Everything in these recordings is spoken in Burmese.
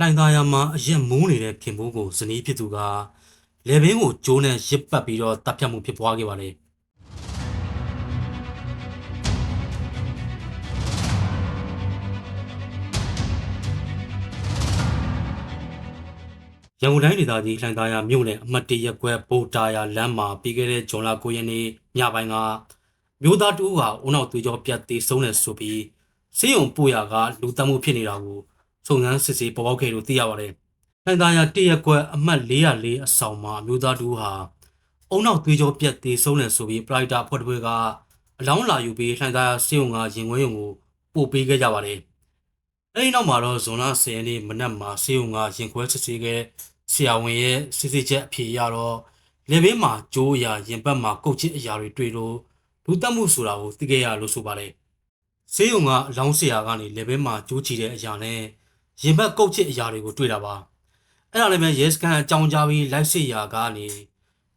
လိုင်သားရမှာအရက်မိုးနေတဲ့ခင်မိုးကိုဇနီးဖြစ်သူကလေဘင်းကိုကျိုးနဲ့ရစ်ပတ်ပြီးတော့တပ်ဖြတ်မှုဖြစ်ပွားခဲ့ပါတယ်ရန်ကုန်တိုင်းဒေသကြီးလှိုင်သာယာမြို့နယ်အမှတ်တရရက်ကွက်ဗိုလ်တာယာလမ်းမှာပြီးခဲ့တဲ့ဇွန်လ9ရက်နေ့ညပိုင်းကမြို့သားတူဟာအုံနောက်သွေးကြောပြတ်သေးဆုံးတယ်ဆိုပြီးစေယုံပို့ရကလူတက်မှုဖြစ်နေတာကို စုံစမ်းစစ်ဆေးပေါ်ပေါက်ခဲ့လို့သိရပါတယ်။လှိုင်သာယာတရရက်ကွက်အမှတ်404အဆောင်မှာမြို့သားတူဟာအုံနောက်သွေးကြောပြတ်သေးဆုံးတယ်ဆိုပြီးပရိုက်တာအဖွဲ့တစ်ဖွဲ့ကအလောင်းလာယူပြီးလှိုင်သာယာစေယုံကရင်ခွဲရုံကိုပို့ပေးခဲ့ကြပါတယ်။အဲဒီနောက်မှာတော့ဇွန်လ10ရက်နေ့မနက်မှာစေယုံကရင်ခွဲစစ်ဆေးခဲ့ဆရာဝန်ရဲ့စစ်စစ်ချက်အဖြေရတော့လေဘင်းမှာကြိုးအရာရင်ပတ်မှာကုတ်ချစ်အရာတွေတွေ့လို့လူတက်မှုဆိုတာကိုသိခဲ့ရလို့ဆိုပါတယ်။ဆေးရုံကအလောင်းဆရာကနေလေဘင်းမှာကြိုးချီတဲ့အရာနဲ့ ရင်ပတ်ကုတ်ချစ်အရာတွေကိုတွေ့တာပါ။အဲ့ဒါလည်းပဲရဲစခန်းအကြောင်းကြားပြီးလိုက်စစ်ရာကနေ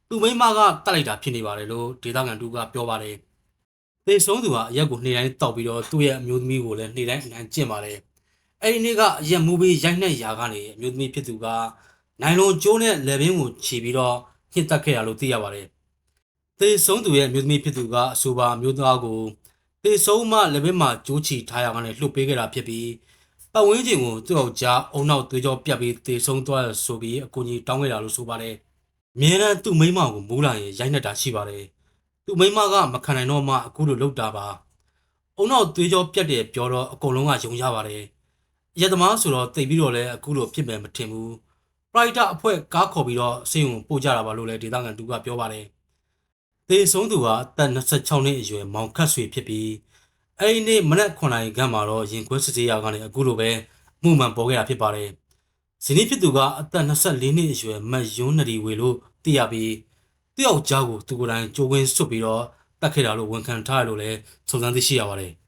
သူ့မိန်းမကတတ်လိုက်တာဖြစ်နေပါတယ်လို့ဒေသခံတူကပြောပါတယ်။သေဆုံးသူကအရက်ကိုနှိမ့်တိုင်းတောက်ပြီးတော့သူ့ရဲ့အမျိုးသမီးကိုလည်းနှိမ့်တိုင်းအနံကျင့်ပါတယ်။အဲ့ဒီနေ့ကအရက်မူပြီးရိုက်နှက်ရာကနေအမျိုးသမီးဖြစ်သူကနိုင်လွန်ကျိုးနဲ့လေဘင်းကိုခြီပြီးတော့ညှစ်တက်ခဲ့ရလို့သိရပါတယ်။သေဆုံးသူရဲ့အမျိုးသမီးဖြစ်သူကအဆိုပါအမျိုးသားကိုသေဆုံးမှလေဘင်းမှာကျိုးချီထားရကနေလှုပ်ပေးခဲ့တာဖြစ်ပြီး ပတ်ဝန်းကျင်ကိုသူ့ယောက်ျားအုံနောက်သွေးကြောပြတ်ပြီးသေဆုံးသွားရဆိုပြီးအကူကြီးတောင်းခဲ့တာလို့ဆိုပါတယ်။အမြဲတမ်းသူ့မိန်းမကိုမိုးလာရင်ရိုက်နှက်တာရှိပါတယ်။သူ့မိန်းမကမခံနိုင်တော့မှအခုလိုလုပ်တာပါ။အုံနောက်သွေးကြောပြတ်တယ်ပြောတော့အကုန်လုံးကယုံကြပါတယ်။ရက်သမားဆိုတော့တိတ်ပြီးတော့လည်းအခုလိုဖြစ်မယ်မထင်ဘူး။ပရိုက်တာအဖွဲ့ကားခေါ်ပြီးတော့စေယုံပို့ကြတာပါလို့လည်းဒေသခံတူကပြောပါတယ်။သေဆုံးသူကအသက်26နှစ်အရွယ်မောင်ခတ်ဆွေဖြစ်ပြီး အဲ့ဒီနေ့မနက်9နာရီခန့်မှာတော့ရင်ခွဲစစ်ဆေးရာကနေအခုလိုပဲအမှုမှန်ပေါ်ခဲ့တာဖြစ်ပါတယ်။ဇနီးဖြစ်သူကအသက်24နှစ်အရွယ်မတ်ယွန်းနရီဝေလို့သိရပြီးတယောက်ကြားကိုသူကိုယ်တိုင်ကြိုးဝင်းဆွတ်ပြီးတော့တတ်ခဲ့တာလို့ဝန်ခံထားရလို့လည်းစုံစမ်းသိရှိရပါတယ်။